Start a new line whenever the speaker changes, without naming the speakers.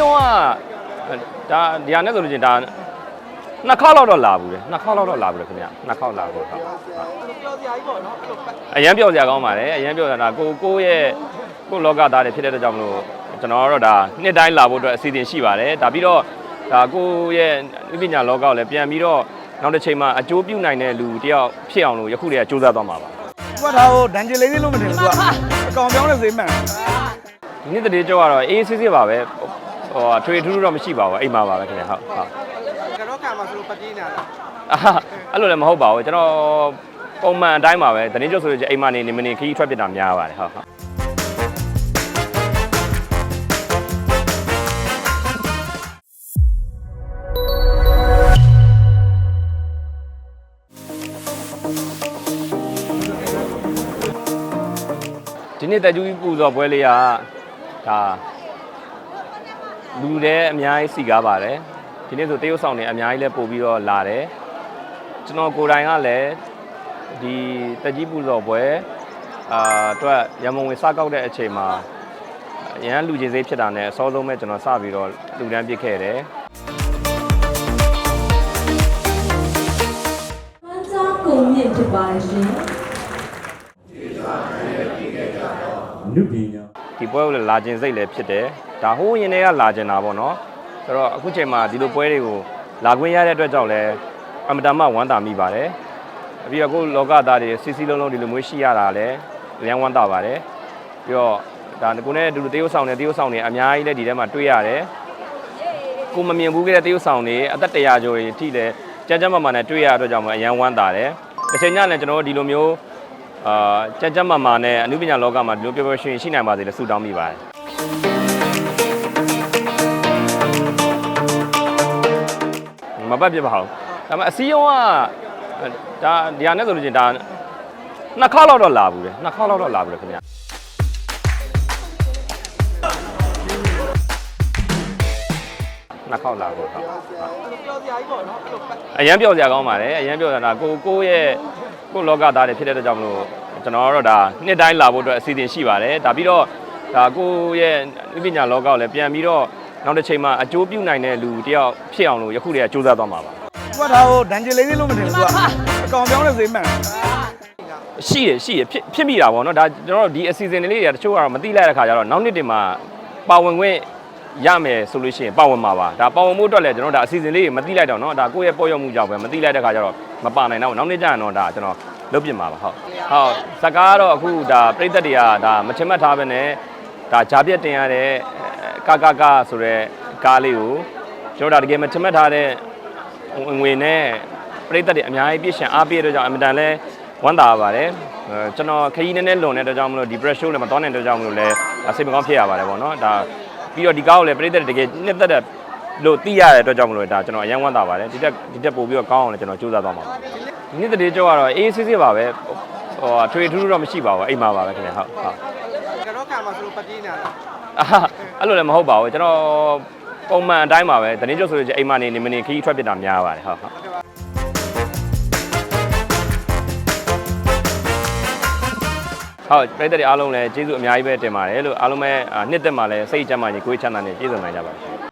ရုံးကဒါဒီဟာနဲ့ဆိုလို့ချင်းဒါနှစ်ခေါက်လောက်တော့လာဘူးလေနှစ်ခေါက်လောက်တော့လာဘူးလေခင်ဗျနှစ်ခေါက်လာဘူးဟုတ်
ပြောစရာကြီးပေါ့နော်အဲ့လိုပဲ
အရန်ပြောစရာကောင်းပါတယ်အရန်ပြောစရာဒါကိုကိုရဲ့ကိုလောကသားတွေဖြစ်တဲ့အတွက်ကြောင့်မလို့ကျွန်တော်တို့ဒါနှစ်တိုင်းလာဖို့အတွက်အစီအစဉ်ရှိပါတယ်ဒါပြီးတော့ဒါကိုရဲ့ဥပညာလောကကိုလည်းပြန်ပြီးတော့နောက်တစ်ချိန်မှာအကျိုးပြုနိုင်တဲ့လူတယောက်ဖြစ်အောင်လို့ယခုတည်းကစူးစမ်းသွားမှာပါ
သူကဒါကိုဒန်ဂျယ်လေးလေးလို့မထင်ဘူးသူကအကောင်ပြောင်းတဲ့ဈေးမှန်
ဒီနေ့တည်းကြောကတော့အေးအေးဆေးဆေးပါပဲ ဟိုအထွေထူးထူးတော့မရှိပါဘူးအိမ်မှာပါပဲခင်ဗျဟုတ်ဟုတ်
ကတော့ကံမှာဆိုလို့ပတိနေတာ
အာအဲ့လိုလည်းမဟုတ်ပါဘူးကျွန်တော်ပုံမှန်အတိုင်းပါပဲတနေ့ကျုပ်ဆိုရင်အိမ်မှာနေနေမနေခီးထွက်ပြစ်တာများပါတယ်ဟုတ်ဟုတ်ဒီနေ့တက်ကျူးပူဇော်ပွဲလေးကဒါ လူတဲ့အများကြီးစီကားပါတယ်ဒီနေ့ဆိုတရုတ်ဆောင်တွေအများကြီးလည်းပို့ပြီးတော့လာတယ်ကျွန်တော်ကိုယ်တိုင်ကလည်းဒီတက်ကြီးပူဇော်ပွဲအာအတွက်ရမုံဝင်စကောက်တဲ့အချိန်မှာအရန်လူချင်းစိဖြစ်တာနဲ့အစောဆုံးပဲကျွန်တော်စပြီးတော့လူတန်းပစ်ခဲ့တယ်
ဝမ်းကြောင်းကုန်မြင့်ဖြစ်ပါတယ်ရှင်
နုပညာ
ဒီပွဲကိုလည်းလာခြင်းစိတ်လည်းဖြစ်တယ် ဒါဟိုးရင်တွေကလာခြင်းတာပေါ့နော်ဆိုတော့အခုချိန်မှာဒီလိုပွဲတွေကိုလာခွင့်ရတဲ့အတွက်ကြောင့်လည်းအမတမဝမ်းသာမိပါတယ်ပြီးတော့ကိုလောကသားတွေစီစီလုံးလုံးဒီလိုမျိုးရှိရတာလည်းလမ်းဝမ်းသာပါတယ်ပြီးတော့ဒါကိုနဲ့ဒီလိုတရုတ်ဆောင်နေတရုတ်ဆောင်နေအများကြီးလည်းဒီထဲမှာတွေ့ရတယ်ကိုမမြင်ဘူးခဲ့တဲ့တရုတ်ဆောင်နေအသက်တရာကျော်ကြီးထိလည်းကြမ်းကြမ်းမာမာနဲ့တွေ့ရတဲ့အတွက်ကြောင့်မအရန်ဝမ်းသာတယ်တစ်ချိန်ညလည်းကျွန်တော်တို့ဒီလိုမျိုးအာကြမ်းကြမ်းမာမာနဲ့အနုပညာလောကမှာဒီလိုပျော်ပျော်ရွှင်ရွှင်ရှိနိုင်ပါစေလို့ဆုတောင်းမိပါတယ် မပတ်ပြပါဘူးဒါပေမဲ့အစည်းအရုံးကဒါဒီဟာနဲ့ဆိုလို့ချင်းဒါနှစ်ခေါက်လောက်တော့လာဘူးလေနှစ်ခေါက်လောက်တော့လာဘူးလေခင်ဗျာနှစ်ခေါက်လာဘူးဟုတ်
ပြောစရာကြီးပေါ့နော်အဲ့လိုပဲ
အရန်ပြောစရာကောင်းပါတယ်အရန်ပြောစရာဒါကိုကိုရဲ့ကိုလောကသားတွေဖြစ်တဲ့အတွက်ကြောင့်မလို့ကျွန်တော်တို့ဒါနှစ်တိုင်းလာဖို့အတွက်အစီအစဉ်ရှိပါတယ်ဒါပြီးတော့ဒါကိုရဲ့ဥပညာလောကကိုလည်းပြန်ပြီးတော့ နောက်တစ်ချိန်မှာအကျိုးပြုနိုင်တဲ့လူတယောက်ဖြစ်အောင်လို့ယခုတည်းကစူးစမ်းသွားမှာပါ
သူကဒါကိုဒန်ဂျယ်လေးလေးလို့မထင်ဘူးသူကအကောင်ပြောင်းတဲ့ဈေးမှန်
ရှိရရှိရဖြစ်ဖြစ်မိတာပေါ့နော်ဒါကျွန်တော်တို့ဒီအစီအစဉ်လေးတွေကတချို့ကတော့မသိလိုက်တဲ့ခါကျတော့နောက်နှစ်တင်မှာပါဝင်ခွင့်ရမယ်ဆိုလို့ရှိရင်ပါဝင်မှာပါဒါပါဝင်မှုအတွက်လည်းကျွန်တော်တို့ဒါအစီအစဉ်လေးတွေမသိလိုက်တော့နော်ဒါကိုယ့်ရဲ့ပေါ်ရောက်မှုကြောင့်ပဲမသိလိုက်တဲ့ခါကျတော့မပါနိုင်တော့ဘူးနောက်နှစ်ကျရင်တော့ဒါကျွန်တော်လုပ်ပြမှာပါဟုတ်ဟုတ်စကားကတော့အခုဒါပြိသက်တွေကဒါမချင်မှတ်ထားပဲနဲ့ဒါဂျာပြက်တင်ရတဲ့ ကကကဆိုတဲ့ကားလေးကိုကျွန်တော်ဒါတကယ်မချင်မှတ်ထားတဲ့ဝင်ဝင်နဲ့ပရိသတ်တွေအများကြီးပြည့်ရှင်အားပေးတဲ့ကြောင့်အင်မတန်လဲဝမ်းသာပါတယ်အဲကျွန်တော်ခရီးနည်းနည်းလွန်တဲ့အတွက်ကြောင့်မလို့ဒီ press show လည်းမတော်တဲ့အတွက်ကြောင့်မလို့လဲစိတ်မကောင်းဖြစ်ရပါတယ်ပေါ့နော်ဒါပြီးတော့ဒီကားကိုလည်းပရိသတ်တွေတကယ်နှစ်သက်တဲ့လို့သိရတဲ့အတွက်ကြောင့်မလို့ဒါကျွန်တော်အယံဝမ်းသာပါတယ်ဒီတက်ဒီတက်ပို့ပြီးတော့ကောင်းအောင်လည်းကျွန်တော်ကြိုးစားသွားမှာပါဒီနေ့တည်းကြောကတော့အေးဆေးဆေးပါပဲဟိုအထွေထူးထူးတော့မရှိပါဘူးအိမ်မှာပါပဲခင်ဗျဟုတ်ဟုတ်
ကတော့ကံမှာဆိုလို့ပတိနေတာ
အာအဲ့လိုလည်းမဟုတ်ပါဘူးကျွန်တော်ပုံမှန်အတိုင်းပါပဲတနေ့ကျုပ်ဆိုရင်အိမ်မှာနေနေမနေခီးထွက်ပြစ်တာများပါတယ်ဟုတ်ဟုတ်ဟုတ်ပြည်သက်တွေအားလုံးလည်းကျေးဇူးအများကြီးပဲတင်ပါတယ်လို့အားလုံးပဲအာနှစ်သက်မှာလည်းစိတ်ကြမ်းမှကြီးကိုယ်ချမ်းသာနေပြည့်စုံနိုင်ကြပါစေ